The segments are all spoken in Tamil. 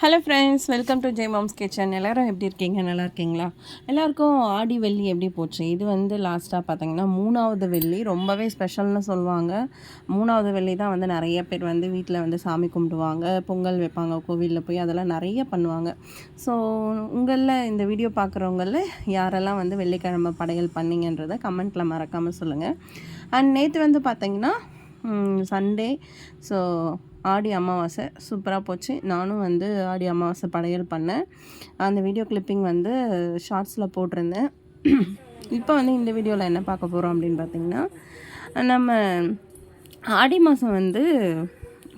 Hello friends welcome to Jai mom's kitchen எல்லோரும் எப்படி இருக்கீங்க? நல்லா இருக்கீங்களா? எல்லாருக்கும் ஆடி வெள்ளி எப்படி போச்சு? இது வந்து லாஸ்ட்டாக பார்த்தீங்கன்னா மூணாவது வெள்ளி. ரொம்பவே ஸ்பெஷல்னு சொல்லுவாங்க. மூணாவது வெள்ளி தான் வந்து நிறைய பேர் வந்து வீட்டில் வந்து சாமி கும்பிடுவாங்க பொங்கல் வைப்பாங்க கோவிலில் போய் அதெல்லாம் நிறைய பண்ணுவாங்க. ஸோ உங்களில் இந்த வீடியோ பார்க்குறவங்களில் யாரெல்லாம் வந்து வெள்ளிக்கிழமை படையல் பண்ணிங்கன்றதை கமெண்ட்டில் மறக்காமல் சொல்லுங்கள் அண்ட் நேற்று வந்து பார்த்தீங்கன்னா சண்டே ஸோ ஆடி அமாவாசை சூப்பராக போச்சு. நானும் வந்து ஆடி அமாவாசை படையல் பண்ணேன். அந்த வீடியோ கிளிப்பிங் வந்து ஷார்ட்ஸில் போட்டிருந்தேன். இப்போ வந்து இந்த வீடியோவில் என்ன பார்க்க போகிறோம் அப்படின்னு பார்த்திங்கன்னா நம்ம ஆடி மாதம் வந்து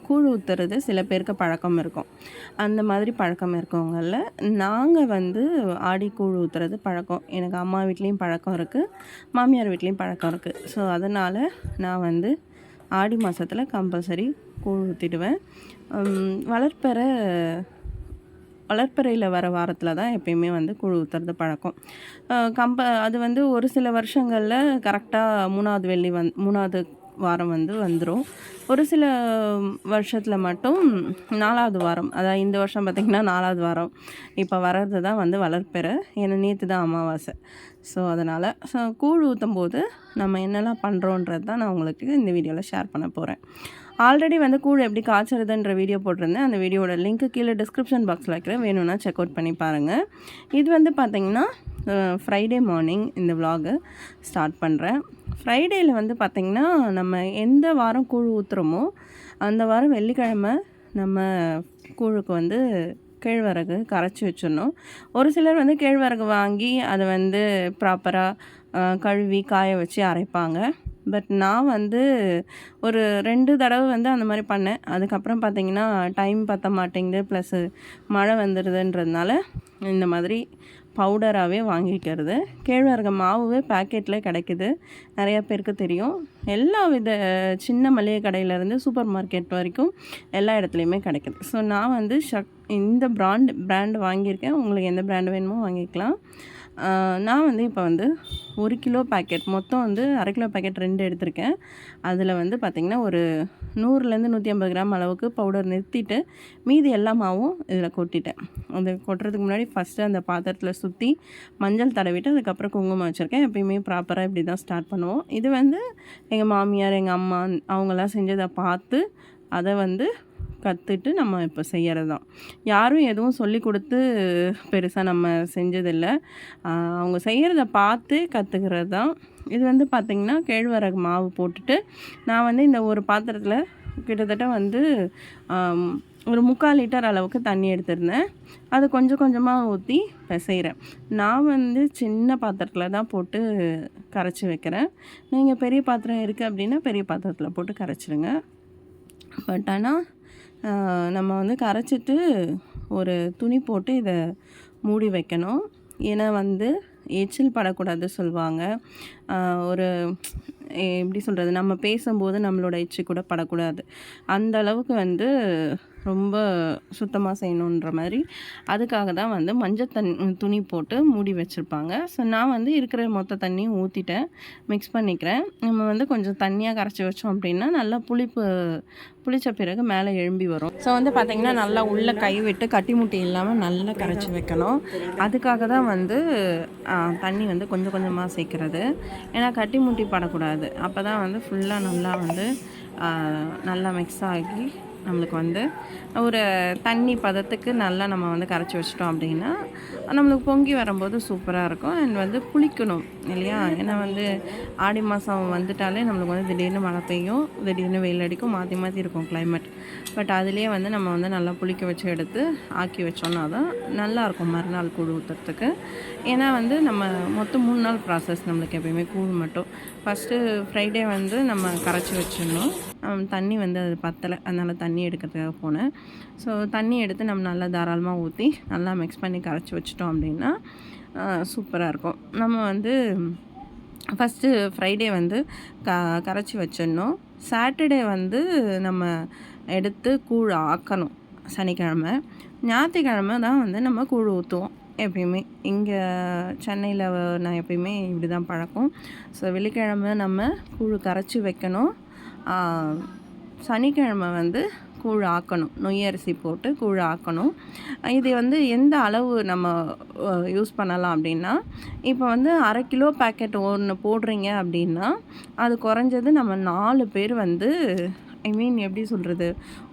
கூழ் ஊற்றுறது சில பேருக்கு பழக்கம் இருக்கும். அந்த மாதிரி பழக்கம் இருக்கவங்களில் நாங்கள் வந்து ஆடி கூழ் ஊற்றுறது பழக்கம். எனக்கு அம்மா வீட்லேயும் பழக்கம் இருக்குது மாமியார் வீட்லேயும் பழக்கம் இருக்குது ஸோ அதனால் நான் வந்து ஆடி மாதத்தில் கம்பல்சரி கூழ் ஊற்றிடுவேன் வளர்ப்பறை வளர்ப்பறையில் வர வாரத்தில் தான் எப்பயுமே வந்து கூழ் ஊற்றுறது பழக்கம். கம்ப அது வந்து ஒரு சில வருஷங்களில் கரெக்டாக மூணாவது வெள்ளி வந் மூணாவது வாரம் வந்து வந்துடும் ஒரு சில வருஷத்தில் மட்டும் நாலாவது வாரம் அதாவது இந்த வருஷம் பார்த்திங்கன்னா நாலாவது வாரம் இப்போ வர்றது தான் வந்து வளர்ப்பெற. ஏன்னா நேற்று தான் அமாவாசை. ஸோ அதனால் ஸோ கூழ் ஊற்றும் போது நம்ம என்னெல்லாம் பண்ணுறோன்றது தான் நான் உங்களுக்கு இந்த வீடியோவில் ஷேர் பண்ண போகிறேன் ஆல்ரெடி வந்து கூழ் எப்படி காய்ச்சறதுன்ற வீடியோ போட்டிருந்தேன். அந்த வீடியோட லிங்க்கு கீழே டிஸ்கிரிப்ஷன் பாக்ஸில் இருக்கிற வேணும்னா செக் அவுட் பண்ணி பாருங்கள் இது வந்து பார்த்திங்கன்னா ஃப்ரைடே மார்னிங் இந்த விலாகு ஸ்டார்ட் பண்ணுறேன் ஃப்ரைடேயில் வந்து பார்த்திங்கன்னா நம்ம எந்த வாரம் கூழ் ஊற்றுறோமோ அந்த வாரம் வெள்ளிக்கிழமை நம்ம கூழுக்கு வந்து கேழ்வரகு கரைச்சி வச்சிடணும். ஒரு சிலர் வந்து கேழ்வரகு வாங்கி அதை வந்து ப்ராப்பராக கழுவி காய வச்சு அரைப்பாங்க. பட் நான் வந்து ஒரு ரெண்டு தடவை வந்து அந்த மாதிரி பண்ணேன். அதுக்கப்புறம் பார்த்திங்கன்னா டைம் பற்ற மாட்டேங்குது. ப்ளஸ்ஸு மழை வந்துடுதுன்றதுனால இந்த மாதிரி பவுடராகவே வாங்கிக்கிறது. கேழ்வரகு மாவுவே பேக்கெட்டில் கிடைக்குது. நிறையா பேருக்கு தெரியும். எல்லா வித சின்ன மளிகை கடையிலேருந்து சூப்பர் மார்க்கெட் வரைக்கும் எல்லா இடத்துலையுமே கிடைக்குது. ஸோ நான் வந்து ஷக் இந்த பிராண்ட் பிராண்ட் வாங்கியிருக்கேன். உங்களுக்கு எந்த பிராண்ட் வேணுமோ வாங்கிக்கலாம். நான் வந்து இப்போ வந்து ஒரு கிலோ பேக்கெட் மொத்தம் வந்து அரை கிலோ பேக்கெட் ரெண்டு எடுத்திருக்கேன். அதில் வந்து பார்த்திங்கன்னா ஒரு நூறுலேருந்து நூற்றி ஐம்பது கிராம் அளவுக்கு பவுடர் நிறுத்திட்டு மீதி எல்லா மாவும் இதில் கொட்டிட்டேன். அது கொட்டுறதுக்கு முன்னாடி ஃபஸ்ட்டு அந்த பாத்திரத்தில் சுற்றி மஞ்சள் தடவிட்டு அதுக்கப்புறம் குங்குமம் வச்சுருக்கேன். எப்பயுமே ப்ராப்பராக இப்படி தான் ஸ்டார்ட் பண்ணுவோம். இது வந்து எங்கள் மாமியார் எங்கள் அம்மா அவங்களாம் செஞ்சதை பார்த்து அதை வந்து கற்றுட்டு நம்ம இப்போ செய்கிறது தான் யாரும் எதுவும் சொல்லி கொடுத்து பெருசாக நம்ம செஞ்சதில்லை. அவங்க செய்கிறத பார்த்து கற்றுக்கிறது தான் இது வந்து பார்த்திங்கன்னா கேழ்வரகு மாவு போட்டுட்டு நான் வந்து இந்த ஒரு பாத்திரத்தில் கிட்டத்தட்ட வந்து ஒரு முக்கால் லிட்டர் அளவுக்கு தண்ணி எடுத்திருந்தேன். அது கொஞ்சம் கொஞ்சமாக ஊற்றி பிசைகிறேன் நான் வந்து சின்ன பாத்திரத்தில் தான் போட்டு கரைச்சி வைக்கிறேன். நீங்கள் பெரிய பாத்திரம் இருக்குது அப்படின்னா பெரிய பாத்திரத்தில் போட்டு கரைச்சிடுங்க பட் ஆனால் நம்ம வந்து கரைச்சிட்டு ஒரு துணி போட்டு இதை மூடி வைக்கணும். ஏன்னா வந்து எச்சில் படக்கூடாது சொல்லுவாங்க. ஒரு எப்படி சொல்கிறது நம்ம பேசும்போது நம்மளோட எச்சி கூட படக்கூடாது. அந்த அளவுக்கு வந்து ரொம்ப சுத்தமாக செய்யணுன்ற மாதிரி. அதுக்காக தான் வந்து மஞ்சள் தண்ணி துணி போட்டு மூடி வச்சுருப்பாங்க. ஸோ நான் வந்து இருக்கிற மொத்த தண்ணியும் ஊற்றிட்டேன் மிக்ஸ் பண்ணிக்கிறேன். நம்ம வந்து கொஞ்சம் தண்ணியாக கரைச்சி வச்சோம் அப்படின்னா நல்லா புளிப்பு புளித்த பிறகு மேலே எழும்பி வரும். ஸோ வந்து பார்த்திங்கன்னா நல்லா உள்ளே கை விட்டு கட்டி முட்டி இல்லாமல் நல்லா கரைச்சி வைக்கணும். அதுக்காக தான் வந்து தண்ணி வந்து கொஞ்சம் கொஞ்சமாக சேர்க்குறது. ஏன்னா கட்டி முட்டி படக்கூடாது. அப்போ தான் வந்து ஃபுல்லாக நல்லா வந்து நல்லா மிக்ஸ் ஆகி நம்மளுக்கு வந்து ஒரு தண்ணி பதத்துக்கு நல்லா நம்ம வந்து கரைச்சி வச்சிட்டோம் அப்படின்னா நம்மளுக்கு பொங்கி வரும்போது சூப்பராக இருக்கும். அண்ட் வந்து புளிக்கணும் இல்லையா? ஏன்னா வந்து ஆடி மாதம் வந்துட்டாலே நம்மளுக்கு வந்து திடீர்னு மழை பெய்யும் திடீர்னு வெயில் அடிக்கும் மாற்றி மாற்றி இருக்கும் கிளைமேட் பட் அதுலேயே வந்து நம்ம வந்து நல்லா புளிக்க வச்சு எடுத்து ஆக்கி வச்சோன்னா தான் நல்லாயிருக்கும் மறுநாள் கூழ் ஊற்றுறதுக்கு ஏன்னா வந்து நம்ம மொத்தம் மூணு நாள் ப்ராசஸ் நம்மளுக்கு எப்பயுமே கூழ் மட்டும். ஃபஸ்ட்டு ஃப்ரைடே வந்து நம்ம கரைச்சி வச்சிடணும். தண்ணி வந்து அது பத்தலை. அதனால் தண்ணி எடுக்கிறதுக்காக போனேன். ஸோ தண்ணி எடுத்து நம்ம நல்லா தாராளமாக ஊற்றி நல்லா மிக்ஸ் பண்ணி கரைச்சி வச்சிட்டோம் அப்படின்னா சூப்பராக இருக்கும். நம்ம வந்து ஃபஸ்ட்டு ஃப்ரைடே வந்து க கரைச்சி வச்சிடணும். சாட்டர்டே வந்து நம்ம எடுத்து கூழ் ஆக்கணும். சனிக்கிழமை. ஞாயிற்றுக்கிழமை தான் வந்து நம்ம கூழ் ஊற்றுவோம் எப்பயுமே. இங்கே சென்னையில் நான் எப்பயுமே இப்படி தான் பழக்கம். ஸோ வெள்ளிக்கிழமை நம்ம கூழ் கரைச்சி வைக்கணும். சனிக்கிழமை வந்து கூழ் ஆக்கணும் நொய் அரிசி போட்டு கூழ் ஆக்கணும் இது வந்து எந்த அளவு நம்ம யூஸ் பண்ணலாம் அப்படின்னா இப்போ வந்து அரை கிலோ பேக்கெட் ஒன்று போடுறீங்க அப்படின்னா அது குறைஞ்சது நம்ம நாலு பேர் வந்து ஐ மீன் எப்படி சொல்கிறது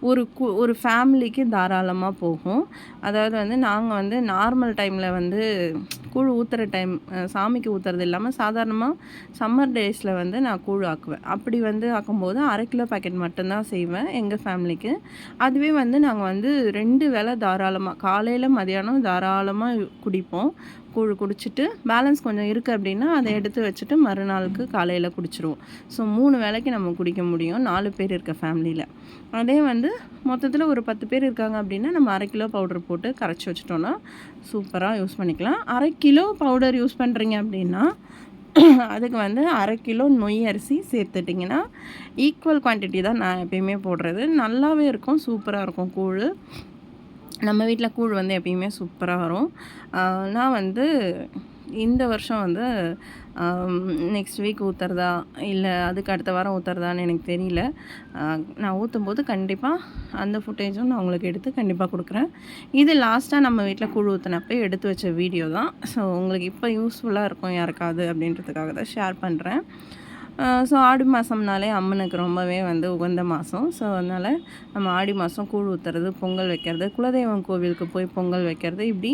ஒரு கு ஒரு ஃபேமிலிக்கு தாராளமாக போகும். அதாவது வந்து நாங்கள் வந்து நார்மல் டைமில் வந்து கூழ் ஊற்றுற டைம் சாமிக்கு ஊற்றுறது இல்லாமல் சாதாரணமாக சம்மர் டேஸில் வந்து நான் கூழ் ஆக்குவேன். அப்படி வந்து ஆக்கும்போது அரை கிலோ பேக்கெட் மட்டும்தான் செய்வேன் எங்கள் ஃபேமிலிக்கு அதுவே வந்து நாங்கள் வந்து ரெண்டு வேளை தாராளமாக காலையில் மதியானம் தாராளமாக குடிப்போம். கூழ் குடிச்சிட்டு பேலன்ஸ் கொஞ்சம் இருக்குது அப்படின்னா அதை எடுத்து வச்சுட்டு மறுநாளுக்கு காலையில் குடிச்சிருவோம். ஸோ மூணு வேளைக்கு நம்ம குடிக்க முடியும். நாலு பேர் இருக்க ஃபேமிலியில் அதே வந்து மொத்தத்தில் ஒரு பத்து பேர் இருக்காங்க அப்படின்னா நம்ம அரை கிலோ பவுடர் போட்டு கரைச்சி வச்சிட்டோன்னா சூப்பராக யூஸ் பண்ணிக்கலாம். அரை கிலோ பவுடர் யூஸ் பண்ணுறீங்க அப்படின்னா அதுக்கு வந்து அரை கிலோ நொய் அரிசி சேர்த்துட்டிங்கன்னா ஈக்குவல் குவான்டிட்டி தான் நான் எப்பயுமே போடுறது. நல்லாவே இருக்கும் சூப்பராக இருக்கும் கூழ். நம்ம வீட்டில் கூழ் வந்து எப்பயுமே சூப்பராக வரும். நான் வந்து இந்த வருஷம் வந்து நெக்ஸ்ட் வீக் ஊற்றுறதா இல்லை அதுக்கு அடுத்த வாரம் ஊற்றுறதான்னு எனக்கு தெரியல. நான் ஊற்றும் போது கண்டிப்பாக அந்த ஃபுட்டேஜும் நான் உங்களுக்கு எடுத்து கண்டிப்பாக கொடுக்குறேன். இது லாஸ்ட்டாக நம்ம வீட்டில் கூழ் ஊற்றினப்போ எடுத்து வச்ச வீடியோ தான். ஸோ உங்களுக்கு இப்போ யூஸ்ஃபுல்லாக இருக்கும் யாருக்காவது அப்படின்றதுக்காக தான் ஷேர் பண்ணுறேன் ஸோ ஆடி மாதம்னாலே அம்மனுக்கு ரொம்பவே வந்து உகந்த மாதம் ஸோ அதனால் நம்ம ஆடி மாதம் கூழ் ஊற்றுறது பொங்கல் வைக்கிறது குலதெய்வம் கோவிலுக்கு போய் பொங்கல் வைக்கிறது இப்படி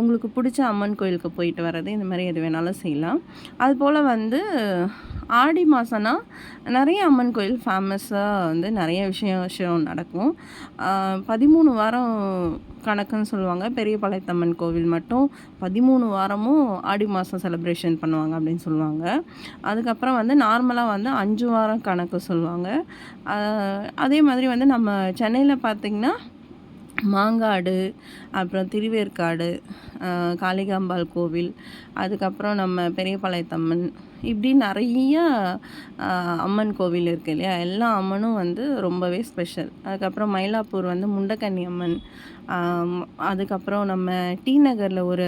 உங்களுக்கு பிடிச்ச அம்மன் கோயிலுக்கு போயிட்டு வர்றது இந்த மாதிரி எது வேணாலும் செய்யலாம். அதுபோல் வந்து ஆடி மாதம்னா நிறைய அம்மன் கோயில் ஃபேமஸாக வந்து நிறைய விஷயம் விஷயம் நடக்கும். பதிமூணு வாரம் கணக்குன்னு சொல்லுவாங்க. பெரிய பாளையத்தம்மன் கோவில் மட்டும் பதிமூணு வாரமும் ஆடி மாதம் செலிப்ரேஷன் பண்ணுவாங்க அப்படின்னு சொல்லுவாங்க. அதுக்கப்புறம் வந்து நார்மலாக வந்து அஞ்சு வாரம் கணக்கு சொல்லுவாங்க. அதே மாதிரி வந்து நம்ம சென்னையில் பார்த்திங்கன்னா மாங்காடு அப்புறம் திருவேற்காடு காளிகாம்பாள் கோவில் அதுக்கப்புறம் நம்ம பெரியபாளையத்தம்மன் இப்படி நிறைய அம்மன் கோவில் இருக்குது இல்லையா? எல்லா அம்மனும் வந்து ரொம்பவே ஸ்பெஷல் அதுக்கப்புறம் மயிலாப்பூர் வந்து முண்டக்கன்னி அம்மன். அதுக்கப்புறம் நம்ம டி நகரில் ஒரு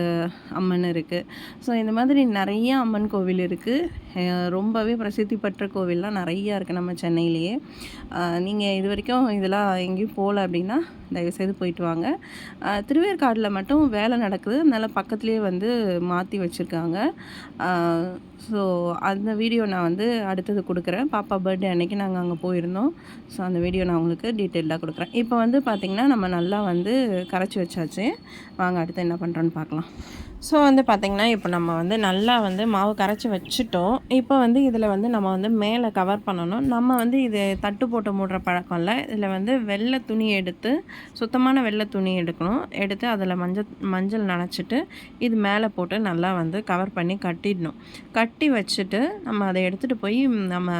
அம்மன் இருக்குது ஸோ இந்த மாதிரி நிறைய அம்மன் கோவில் இருக்குது ரொம்பவே பிரசித்தி பெற்ற கோவில்லாம் நிறையா இருக்குது நம்ம சென்னையிலேயே. நீங்கள் இது வரைக்கும் இதெல்லாம் எங்கேயும் போகல அப்படின்னா தயவுசெய்து போயிட்டு வாங்க. திருவேற்காடில் மட்டும் வேலை நடக்குது. அதனால் பக்கத்துலேயே வந்து மாற்றி வச்சுருக்காங்க. ஸோ அந்த வீடியோ நான் வந்து அடுத்தது கொடுக்குறேன். பாப்பா பர்த்டே அன்னைக்கு நாங்கள் அங்கே போயிருந்தோம். ஸோ அந்த வீடியோ நான் உங்களுக்கு டீட்டெயிலாக கொடுக்குறேன். இப்போ வந்து பார்த்திங்கன்னா நம்ம நல்லா வந்து கரைச்சி வச்சாச்சு. வாங்க அடுத்து என்ன பண்ணுறோன்னு பார்க்கலாம். ஸோ வந்து பார்த்திங்கன்னா இப்போ நம்ம வந்து நல்லா வந்து மாவு கரைச்சி வச்சுட்டோம். இப்போ வந்து இதில் வந்து நம்ம வந்து மேலே கவர் பண்ணணும். நம்ம வந்து இது தட்டு போட்டு மூடுற பழக்கம் இல்லை. இதில் வந்து வெள்ளை துணி எடுத்து சுத்தமான வெள்ளை துணி எடுக்கணும். எடுத்து அதில் மஞ்சள் மஞ்சள் நனைச்சிட்டு இது மேலே போட்டு நல்லா வந்து கவர் பண்ணி கட்டிடணும். கட்டி வச்சுட்டு நம்ம அதை எடுத்துகிட்டு போய் நம்ம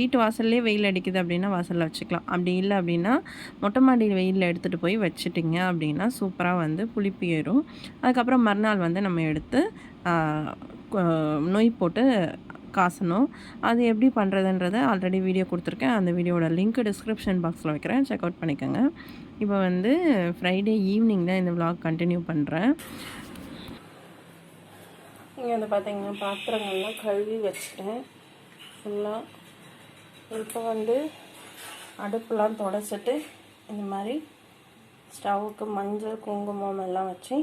வீட்டு வாசல்லே வெயில் அடிக்குது அப்படின்னா வாசலில் வச்சுக்கலாம். அப்படி இல்லை அப்படின்னா மொட்டை மாடி வெயிலில் எடுத்துகிட்டு போய் வச்சுட்டிங்க அப்படின்னா சூப்பராக வந்து புளிப்பு ஏறும். அதுக்கப்புறம் மறுநாள் நாள் வந்து நம்ம எடுத்து நொய் போட்டு காசணும். அது எப்படி பண்ணுறதுன்றதை ஆல்ரெடி வீடியோ கொடுத்துருக்கேன். அந்த வீடியோட லிங்க் டிஸ்கிரிப்ஷன் பாக்ஸில் வைக்கிறேன். செக் அவுட் பண்ணிக்கோங்க. இப்போ வந்து ஃப்ரைடே ஈவினிங் தான் இந்த விலாக் கண்டினியூ பண்ணுறேன் இங்கே வந்து பார்த்தீங்கன்னா பாத்திரங்கள்லாம் கழுவி வச்சுட்டேன். ஃபுல்லாக இப்போ வந்து அடுப்புலாம் தொடச்சிட்டு இந்த மாதிரி ஸ்டவ்வுக்கு மஞ்சள் குங்குமம் எல்லாம் வச்சு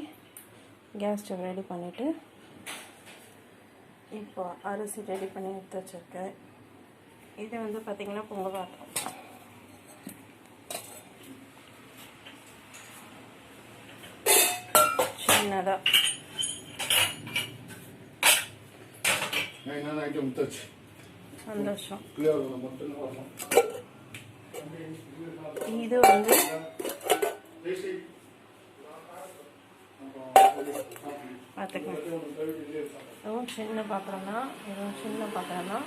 கேஸ் ஸ்டவ் ரெடி பண்ணிவிட்டு இப்போ அரிசி ரெடி பண்ணி எடுத்து வச்சுருக்கேன். இது வந்து பார்த்திங்கன்னா பொங்க பாத்திரம். சின்னதாக சந்தோஷம். இது வந்து பார்த்துக்கோங்க இதுவும் சின்ன பாத்திரம்னா இதுவும் சின்ன பாத்திரம்னா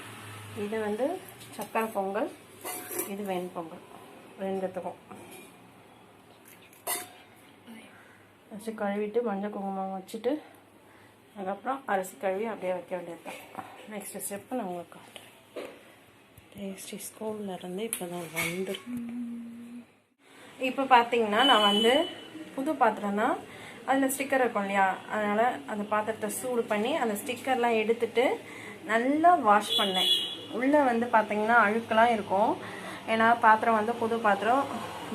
இது வந்து சக்கரை பொங்கல் இது வெண் பொங்கல். ரெண்டுத்துக்கும். வச்சு கழுவிட்டு மஞ்சள் குங்குமம் வச்சுட்டு அதுக்கப்புறம் அரிசி கழுவி அப்படியே வைக்க வேண்டியது தான் நெக்ஸ்ட் ஸ்டெப்பு நான் உங்களுக்கு காட்டுறேன். டேஸ்டி ஸ்கூல்லேருந்து இப்போ தான் வந்துருக்கு. இப்போ பார்த்தீங்கன்னா நான் வந்து புது பாத்திரம்னா அதில் ஸ்டிக்கர் இருக்கும் இல்லையா? அதனால் அந்த பாத்திரத்தை சூடு பண்ணி அந்த ஸ்டிக்கர்லாம் எடுத்துட்டு நல்லா வாஷ் பண்ணேன். உள்ளே வந்து பார்த்திங்கன்னா அழுக்கெல்லாம் இருக்கும். ஏன்னா பாத்திரம் வந்து புது பாத்திரம்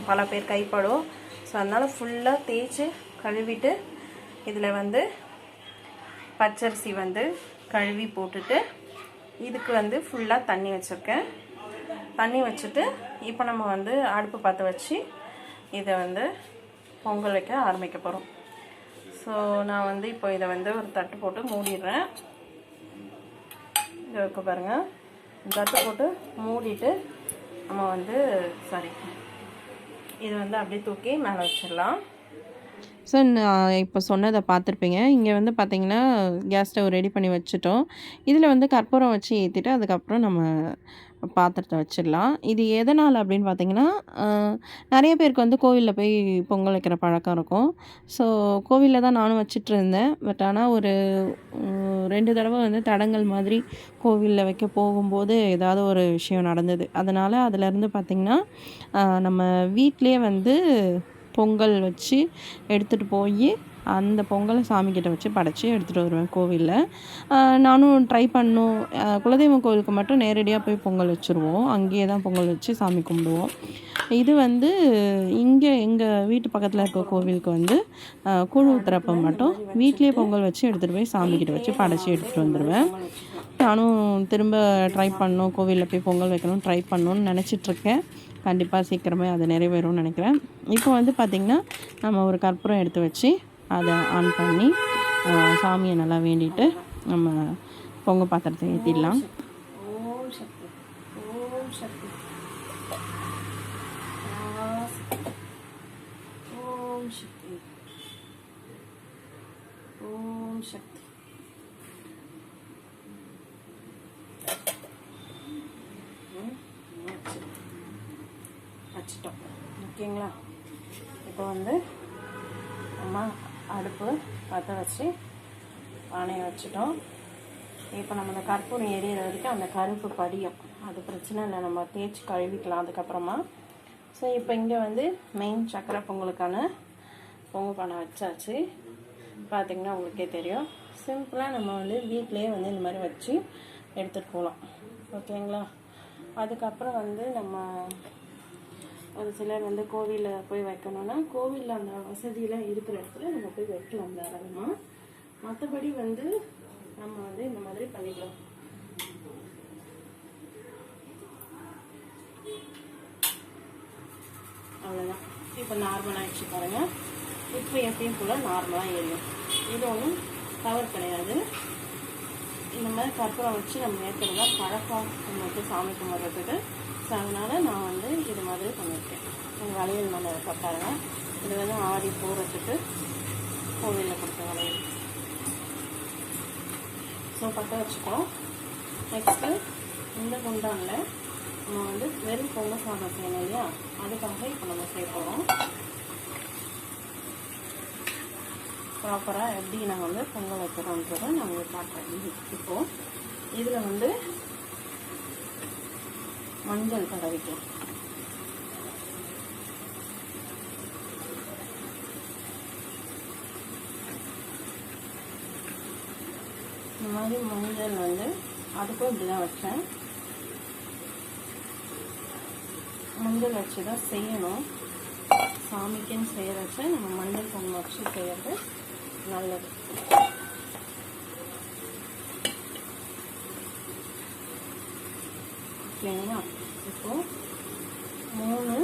பல பேர் கைப்படும். ஸோ அதனால் ஃபுல்லாக தேய்ச்சி கழுவிட்டு இதில் வந்து பச்சரிசி வந்து கழுவி போட்டுட்டு இதுக்கு வந்து ஃபுல்லாக தண்ணி வச்சுருக்கேன். தண்ணி வச்சுட்டு இப்போ நம்ம வந்து அடுப்பு பற்ற வச்சு இதை வந்து பொங்கல் வைக்க ஆரம்பிக்க போகிறோம் ஸோ நான் வந்து இப்போ இதை வந்து ஒரு தட்டு போட்டு மூடிடுறேன். இதை வைக்க பாருங்கள் தட்டு போட்டு மூடிட்டு நம்ம வந்து சாரி இது வந்து அப்படியே தூக்கி மேலே வச்சிடலாம். ஸோ நான் இப்போ சொன்னதை பார்த்துருப்பீங்க. இங்கே வந்து பார்த்தீங்கன்னா கேஸ் ஸ்டவ் ரெடி பண்ணி வச்சுட்டோம். இதில் வந்து கற்பூரம் வச்சு ஏற்றிட்டு அதுக்கப்புறம் நம்ம பாத்திரத்தை வச்சிடலாம். இது எதனால் அப்படின்னு பார்த்தீங்கன்னா நிறைய பேருக்கு வந்து கோவிலில் போய் பொங்கல் வைக்கிற பழக்கம் இருக்கும். ஸோ கோவிலில் தான் நானும் வச்சுட்டு இருந்தேன். பட் ஆனால் ஒரு ரெண்டு தடவை வந்து தடங்கள் மாதிரி கோவிலில் வைக்க போகும்போது ஏதாவது ஒரு விஷயம் நடந்தது. அதனால் அதுலேருந்து பார்த்திங்கன்னா நம்ம வீட்டிலே வந்து பொங்கல் வச்சு எடுத்துகிட்டு போய் அந்த பொங்கலை சாமிக்கிட்ட வச்சு படைச்சி எடுத்துகிட்டு வருவேன் கோவிலில். நானும் ட்ரை பண்ணும். குலதெய்வம் கோவிலுக்கு மட்டும் நேரடியாக போய் பொங்கல் வச்சுருவோம். அங்கேயே தான் பொங்கல் வச்சு சாமி கும்பிடுவோம். இது வந்து இங்கே எங்கள் வீட்டு பக்கத்தில் இருக்க கோவிலுக்கு வந்து கூழ் ஊத்துறப்ப மட்டும் வீட்லேயே பொங்கல் வச்சு எடுத்துகிட்டு போய் சாமிக்கிட்ட வச்சு படைச்சி எடுத்துகிட்டு வந்துடுவேன் நானும் திரும்ப ட்ரை பண்ணணும் கோவிலில் போய் பொங்கல் வைக்கணும் ட்ரை பண்ணணும்னு நினச்சிட்ருக்கேன். கண்டிப்பாக சீக்கிரமே அது நிறைவேறும்னு நினைக்கிறேன். இப்போ வந்து பார்த்திங்கன்னா நம்ம ஒரு கற்பூரம் எடுத்து வச்சு அதை ஆன் பண்ணி சாமியை நல்லா வேண்டிட்டு நம்ம பொங்க பாத்திரத்தை ஏற்றிடலாம் ஓம் சக்தி ஓம் சக்தி ஓம் சக்தி ஓம் சக்தி வச்சிட்டோம். ஓகேங்களா? இப்போ வந்து அம்மா அடுப்பு பற்ற வச்சு பானையை வச்சுட்டோம். இப்போ நம்ம இந்த கற்பூரம் எரியற வரைக்கும் அந்த கருப்பு படியும். அது பிரச்சனை இல்லை நம்ம தேய்ச்சி கழுவிக்கலாம் அதுக்கப்புறமா. ஸோ இப்போ இங்கே வந்து மெயின் சக்கரை பொங்கலுக்கான பொங்கல் பானை வச்சாச்சு. பார்த்திங்கன்னா உங்களுக்கே தெரியும். சிம்பிளாக நம்ம வந்து வீட்டிலேயே வந்து இந்த மாதிரி வச்சு எடுத்துகிட்டு போகலாம். ஓகேங்களா அதுக்கப்புறம் வந்து நம்ம ஒரு சிலர் வந்து கோவிலில் போய் வைக்கணும்னா கோவிலில் அந்த வசதியெல்லாம் இருக்கிற இடத்துல நம்ம போய் வைக்கலாம் தாராளமாக மற்றபடி வந்து நம்ம வந்து இந்த மாதிரி பண்ணிக்கலாம். அவ்வளோதான் இப்போ நார்மலாக ஆயிடுச்சு பாருங்க. இப்போ எப்பயும் போல் நார்மலாக எரியும் இது ஒன்றும் தவறு கிடையாது. இந்த மாதிரி கற்பூரம் வச்சு நம்ம ஏற்கனவே பழக்கம் நமக்கு சாமி கும்பிட்றதுக்கு ஸோ அதனால் நான் வந்து இது மாதிரி பண்ணியிருக்கேன். எங்கள் வளையல் மேலே இருக்க பாருங்கள் இது வந்து ஆடி போகிறதுக்கு கோவிலில் கொடுத்த வளையல். ஸோ பற்ற வச்சுட்டோம். நெக்ஸ்ட்டு இந்த குண்டானில் நம்ம வந்து வெறும் பொங்கல் சாதம் செய்யணும் இல்லையா? அதுக்காக இப்போ நம்ம செய்ய போகிறோம் ப்ராப்பராக எப்படி நாங்கள் வந்து பொங்கல் வைக்கிறோன்றதை நான் உங்களுக்கு காட்டுறேன். இப்போது இதில் வந்து மஞ்சள் தடவிக்கலாம். இந்த மாதிரி மஞ்சள் வந்து அதுக்கும் இப்படி தான் வச்சேன். மஞ்சள் வச்சு தான் செய்யணும். சாமிக்குன்னு செய்யறச்ச நம்ம மஞ்சள் பொங்கல் வச்சு செய்யறது நல்லது. ஓகேங்களா இப்போ மூணு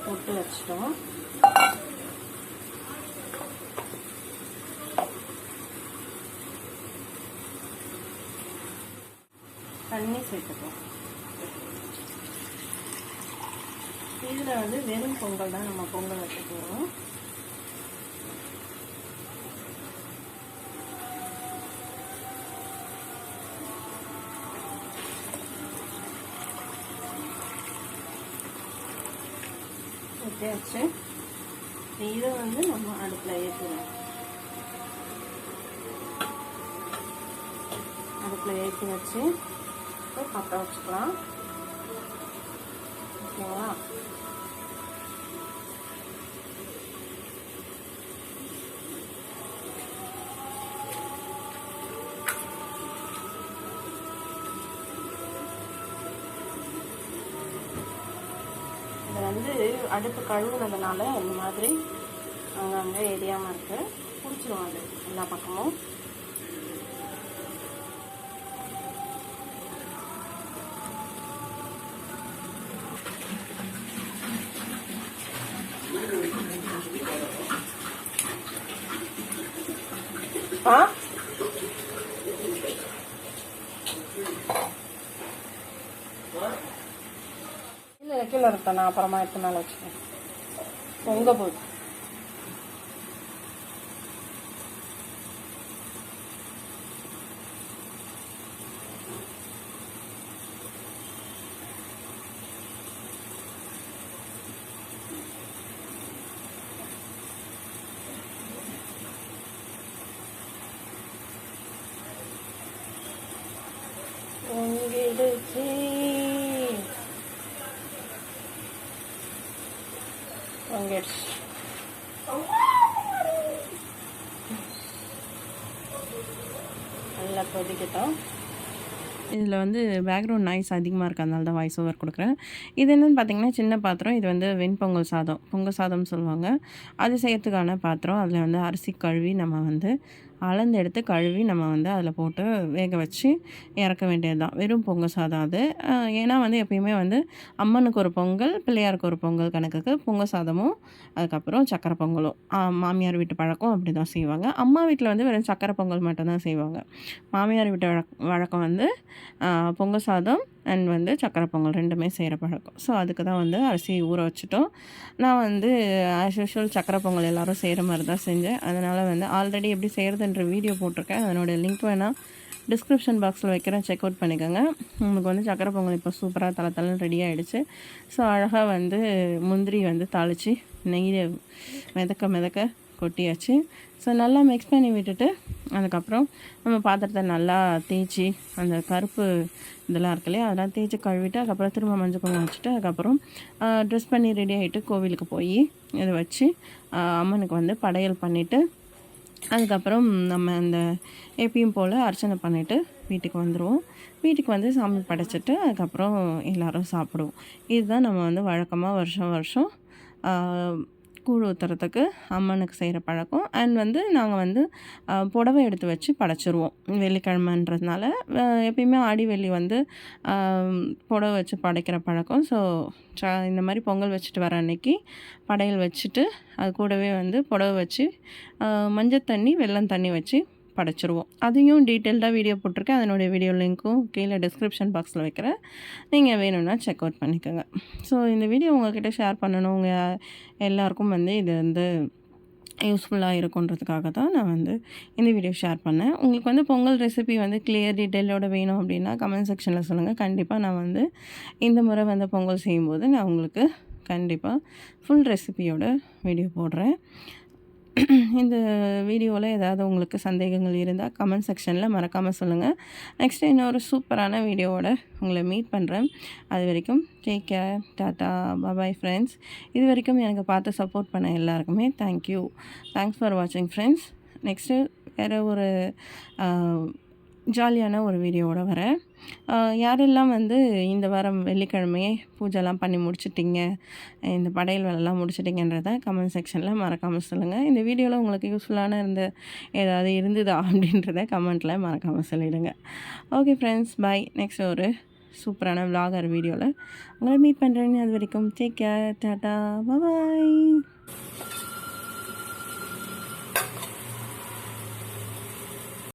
பொட்டு வச்சிட்டோம். தண்ணி சேர்த்துப்போம் இதில் வந்து வெறும் பொங்கல் தான் நம்ம பொங்கல் வச்சுக்கிறோம் போகிறோம் வச்சு இதை வந்து நம்ம அடுப்பில் ஏற்றுவோம் அடுப்பில் ஏற்றி வச்சு இப்போ பற்ற வச்சுக்கலாம். இது வந்து அடுப்பு கழுவுனதுனால இந்த மாதிரி அங்கங்கே எரியாமல் இருக்குது பிடிச்சிரும் அது எல்லா பக்கமும். இல்லை நான் அப்புறமா எடுத்து மேலே வச்சுக்கேன் பொங்க போகுது நல்லா இதில் வந்து பேக்ரவுண்ட் நாய்ஸ் அதிகமாக இருக்குது அதனால தான் வாய்ஸ் ஓவர் கொடுக்குறேன். இது என்னென்னு பார்த்தீங்கன்னா சின்ன பாத்திரம். இது வந்து வெண்பொங்கல் சாதம். பொங்கல் சாதம்னு சொல்லுவாங்க. அது செய்யறதுக்கான பாத்திரம். அதில் வந்து அரிசி கழுவி நம்ம வந்து அளந்து எடுத்து கழுவி நம்ம வந்து அதில் போட்டு வேக வச்சு இறக்க வேண்டியது தான் வெறும் பொங்கல் சாதம் அது. ஏன்னா வந்து எப்பயுமே வந்து அம்மனுக்கு ஒரு பொங்கல் பிள்ளையாருக்கு ஒரு பொங்கல் கணக்குக்கு பொங்கல் சாதமும் அதுக்கப்புறம் சக்கரை பொங்கலும். மாமியார் வீட்டு பழக்கம் அப்படி தான் செய்வாங்க. அம்மா வீட்டில் வந்து வெறும் சக்கரை பொங்கல் மட்டும்தான் செய்வாங்க. மாமியார் வீட்டு வழக் வழக்கம் வந்து பொங்கல் சாதம் அண்ட் வந்து சக்கரை பொங்கல் ரெண்டுமே செய்கிற பழக்கம். ஸோ அதுக்கு தான் வந்து அரிசி ஊற வச்சுட்டோம். நான் வந்து ஆஸ் யூஷுவல் சக்கரை பொங்கல் எல்லோரும் செய்கிற மாதிரி தான் செஞ்சேன். அதனால் வந்து ஆல்ரெடி எப்படி செய்கிறதுன்ற வீடியோ போட்டிருக்கேன். அதனோடய லிங்க் வேணால் டிஸ்கிரிப்ஷன் பாக்ஸில் வைக்கிறேன். செக் அவுட் பண்ணிக்கோங்க. உங்களுக்கு வந்து சக்கரை பொங்கல் இப்போ சூப்பராக தலை தலை ரெடி ஆகிடுச்சு ஸோ அழகாக வந்து முந்திரி வந்து தாளித்து நெய்யை மிதக்க மிதக்க கொட்டியாச்சு. ஸோ நல்லா மிக்ஸ் பண்ணி விட்டுட்டு அதுக்கப்புறம் நம்ம பாத்திரத்தை நல்லா தேய்ச்சி அந்த கருப்பு இதெல்லாம் இருக்கு இல்லையா அதெல்லாம் தேய்ச்சி கழுவிட்டு அதுக்கப்புறம் திரும்ப மஞ்சள் குங்குமம் வச்சுட்டு அதுக்கப்புறம் ட்ரெஸ் பண்ணி ரெடி ஆகிட்டு கோவிலுக்கு போய் இதை வச்சு அம்மனுக்கு வந்து படையல் பண்ணிவிட்டு அதுக்கப்புறம் நம்ம அந்த எப்பயும் போல் அர்ச்சனை பண்ணிவிட்டு வீட்டுக்கு வந்துடுவோம் வீட்டுக்கு வந்து சாமி படைச்சிட்டு அதுக்கப்புறம் எல்லோரும் சாப்பிடுவோம். இதுதான் நம்ம வந்து வழக்கமாக வருஷம் வருஷம் கூழ் ஊற்றுறதுக்கு அம்மனுக்கு செய்கிற பழக்கம். அண்ட் வந்து நாங்கள் வந்து புடவை எடுத்து வச்சு படைச்சிருவோம். வெள்ளிக்கிழமைன்றதுனால எப்பயுமே ஆடி வெள்ளி வந்து புடவை வச்சு படைக்கிற பழக்கம். ஸோ இந்த மாதிரி பொங்கல் வச்சுட்டு வர அன்னைக்கு படையல் வச்சுட்டு அது கூடவே வந்து புடவை வச்சு மஞ்சள் தண்ணி வெல்லம் தண்ணி வச்சு படைச்சிருவோம். அதையும் டீட்டெயில்டாக வீடியோ போட்டிருக்கேன். அதனுடைய வீடியோ லிங்க்கும் கீழே டிஸ்கிரிப்ஷன் பாக்ஸில் வைக்கிறேன். நீங்கள் வேணும்னா செக் அவுட் பண்ணிக்கோங்க. ஸோ இந்த வீடியோ உங்கள்கிட்ட ஷேர் பண்ணணும் உங்கள் எல்லாருக்கும் வந்து இது வந்து யூஸ்ஃபுல்லாக இருக்குன்றதுக்காக தான் நான் வந்து இந்த வீடியோ ஷேர் பண்ணேன். உங்களுக்கு வந்து பொங்கல் ரெசிபி வந்து கிளியர் டீட்டெயிலோட வேணும் அப்படின்னா கமெண்ட் செக்ஷனில் சொல்லுங்கள் கண்டிப்பாக நான் வந்து இந்த முறை வந்து பொங்கல் செய்யும்போது நான் உங்களுக்கு கண்டிப்பாக ஃபுல் ரெசிபியோட வீடியோ போடுறேன். இந்த வீடியோவில் ஏதாவது உங்களுக்கு சந்தேகங்கள் இருந்தால் கமெண்ட் செக்ஷனில் மறக்காமல் சொல்லுங்கள் நெக்ஸ்ட் இன்னொரு சூப்பரான வீடியோவோட உங்களை மீட் பண்ணுறேன் அது வரைக்கும் take care tata bye friends இது வரைக்கும் எனக்கு பார்த்து சப்போர்ட் பண்ண எல்லாருக்குமே தேங்க்யூ தேங்க்ஸ் ஃபார் வாட்சிங் ஃப்ரெண்ட்ஸ் நெக்ஸ்ட்டு வேறு ஒரு ஜாலியான ஒரு வீடியோவோட வரேன். யாரெல்லாம் வந்து இந்த வாரம் வெள்ளிக்கிழமையே பூஜைலாம் பண்ணி முடிச்சிட்டிங்க இந்த படையல் வேலைலாம் முடிச்சிட்டிங்கன்றத கமெண்ட் செக்ஷனில் மறக்காமல் சொல்லுங்கள் இந்த வீடியோவில் உங்களுக்கு யூஸ்ஃபுல்லான இருந்த ஏதாவது இருந்ததா அப்படின்றத கமெண்ட்டில் மறக்காமல் சொல்லிவிடுங்க ஓகே ஃப்ரெண்ட்ஸ் பை நெக்ஸ்ட் ஒரு சூப்பரான விளாகர் வீடியோவில் உங்களை மீட் பண்ணுறேன்னு அது வரைக்கும் டேக் கேர் டாட்டா பாய்